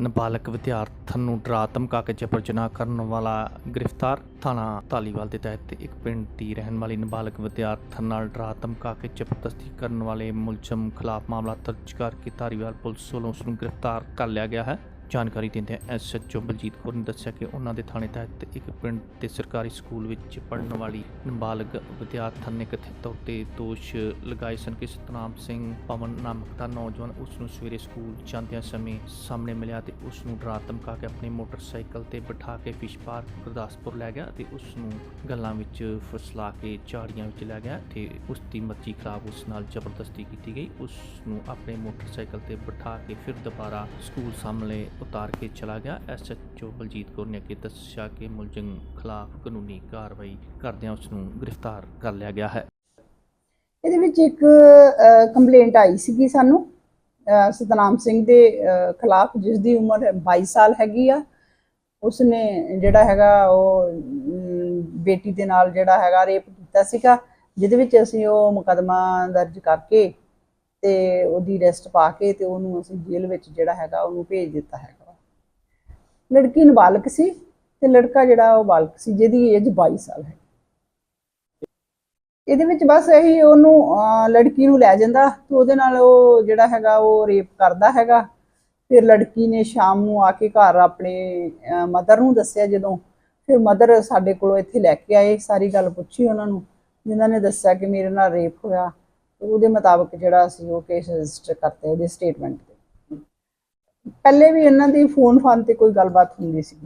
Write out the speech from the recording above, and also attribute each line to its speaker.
Speaker 1: ਨਾਬਾਲਗ ਵਿਦਿਆਰਥਣ ਨੂੰ ਡਰਾ ਧਮਕਾ ਕੇ ਜਬਰ ਜਨਾਹ ਕਰਨ ਵਾਲਾ ਗ੍ਰਿਫਤਾਰ, ਥਾਣਾ ਧਾਲੀਵਾਲ ਦੇ ਤਹਿਤ ਇੱਕ ਪਿੰਡ ਦੀ ਰਹਿਣ ਵਾਲੀ ਨਾਬਾਲਗ ਵਿਦਿਆਰਥਣ ਨਾਲ ਡਰਾ ਧਮਕਾ ਕੇ ਜ਼ਬਰਦਸਤੀ ਕਰਨ ਵਾਲੇ ਮੁਲਜ਼ਮ ਖਿਲਾਫ ਮਾਮਲਾ ਦਰਜ ਕਰਕੇ ਧਾਰੀਵਾਲ ਪੁਲਿਸ ਵੱਲੋਂ ਉਸ ਨੂੰ ਗ੍ਰਿਫਤਾਰ ਕਰ ਲਿਆ ਗਿਆ ਹੈ। ਜਾਣਕਾਰੀ ਦਿੰਦਿਆਂ ਐਸਐਚਓ ਬਲਜੀਤ ਕੌਰ ਨੇ ਦੱਸਿਆ ਕਿ ਉਹਨਾਂ ਦੇ ਥਾਣੇ ਤਹਿਤ ਇੱਕ ਪਿੰਡ ਦੇ ਸਰਕਾਰੀ ਸਕੂਲ ਵਿੱਚ ਪੜ੍ਹਨ ਵਾਲੀ ਨਾਬਾਲਗ ਵਿਦਿਆਰਥਣ ਨੇ ਕਥਿਤ ਤੌਰ ਤੇ ਦੋਸ਼ ਲਗਾਏ ਸਨ ਕਿ ਸਤਨਾਮ ਸਿੰਘ ਪਵਨ ਨਾਮਕ ਦਾ ਨੌਜਵਾਨ ਉਸ ਨੂੰ ਸਵੇਰੇ ਸਕੂਲ ਜਾਂਦਿਆਂ ਸਮੇਂ ਸਾਹਮਣੇ ਮਿਲਿਆ ਤੇ ਉਸ ਨੂੰ ਡਰਾ ਧਮਕਾ ਕੇ ਆਪਣੇ ਮੋਟਰਸਾਈਕਲ ਤੇ ਬਿਠਾ ਕੇ ਫਿਸ਼ ਪਾਰਕ ਗੁਰਦਾਸਪੁਰ ਲੈ ਗਿਆ ਤੇ ਉਸ ਨੂੰ ਗੱਲਾਂ ਵਿੱਚ ਫਸਲਾ ਕੇ ਝਾੜੀਆਂ ਵਿੱਚ ਲੈ ਗਿਆ ਤੇ ਉਸ ਦੀ ਮਰਜ਼ੀ ਖਿਲਾਫ ਉਸ ਨਾਲ ਜ਼ਬਰਦਸਤੀ ਕੀਤੀ ਗਈ। ਉਸ ਨੂੰ ਆਪਣੇ ਮੋਟਰਸਾਈਕਲ ਤੇ ਬਿਠਾ ਕੇ ਫਿਰ ਦੁਬਾਰਾ ਸਕੂਲ ਸਾਹਮਣੇ ਉਤਾਰ ਕੇ ਚਲਾ ਗਿਆ। ਐਸਐਚਓ ਬਲਜੀਤ ਕੌਰ ਨੇ ਅੱਗੇ ਦੱਸਿਆ ਕਿ ਮੁਲਜ਼ਮ ਖਿਲਾਫ ਕਾਨੂੰਨੀ ਕਾਰਵਾਈ ਕਰਦਿਆਂ ਉਸ ਨੂੰ ਗ੍ਰਿਫਤਾਰ ਕਰ ਲਿਆ ਗਿਆ ਹੈ।
Speaker 2: ਇਹਦੇ ਵਿੱਚ ਇੱਕ ਕੰਪਲੇਂਟ ਆਈ ਸੀਗੀ ਸਾਨੂੰ। ਸਤਨਾਮ ਸਿੰਘ ਦੇ ਖਿਲਾਫ, ਜਿਸ ਦੀ ਉਮਰ 22 ਸਾਲ ਹੈਗੀ ਆ, ਉਸਨੇ ਜਿਹੜਾ ਹੈਗਾ ਉਹ ਬੇਟੀ ਦੇ ਨਾਲ ਜਿਹੜਾ ਹੈਗਾ ਰੇਪ ਕੀਤਾ ਸੀਗਾ, ਜਿਹਦੇ ਵਿੱਚ ਅਸੀਂ ਉਹ ਮੁਕਦਮਾ ਦਰਜ ਕਰਕੇ ਤੇ ਉਹਦੀ ਰੈਸਟ ਪਾ ਕੇ ਤੇ ਉਹਨੂੰ ਅਸੀਂ ਜੇਲ੍ਹ ਵਿੱਚ ਜਿਹੜਾ ਹੈਗਾ ਉਹਨੂੰ ਭੇਜ ਦਿੱਤਾ ਹੈਗਾ ਲੜਕੀ ਨਾਬਾਲਗ ਸੀ ਤੇ ਲੜਕਾ ਜਿਹੜਾ ਉਹ ਬਾਲਕ ਸੀ, ਜਿਹਦੀ ਏਜ 22 ਸਾਲ ਹੈ। ਇਹਦੇ ਵਿੱਚ ਬਸ ਇਹੀ ਉਹਨੂੰ ਲੜਕੀ ਨੂੰ ਲੈ ਜਾਂਦਾ ਤੇ ਉਹਦੇ ਨਾਲ ਉਹ ਜਿਹੜਾ ਹੈਗਾ ਉਹ ਰੇਪ ਕਰਦਾ ਹੈਗਾ। ਫਿਰ ਲੜਕੀ ਨੇ ਸ਼ਾਮ ਨੂੰ ਆ ਕੇ ਘਰ ਆਪਣੇ ਮਦਰ ਨੂੰ ਦੱਸਿਆ ਜਦੋਂ। ਫਿਰ ਮਦਰ ਸਾਡੇ ਕੋਲੋਂ ਇੱਥੇ ਲੈ ਕੇ ਆਏ, ਸਾਰੀ ਗੱਲ ਪੁੱਛੀ ਉਹਨਾਂ ਨੂੰ। ਜਿਨ੍ਹਾਂ ਨੇ ਦੱਸਿਆ ਕਿ ਮੇਰੇ ਨਾਲ ਰੇਪ ਹੋਇਆ। ਉਹਦੇ ਮੁਤਾਬਕ ਜਿਹੜਾ ਅਸੀਂ ਉਹ ਕੇਸ ਰਜਿਸਟਰ ਕਰਤੇ ਉਹਦੇ ਸਟੇਟਮੈਂਟ ਤੇ। ਪਹਿਲੇ ਵੀ ਇਹਨਾਂ ਦੀ ਫੋਨ ਫਾਨ ਤੇ ਕੋਈ ਗੱਲਬਾਤ ਹੁੰਦੀ ਸੀ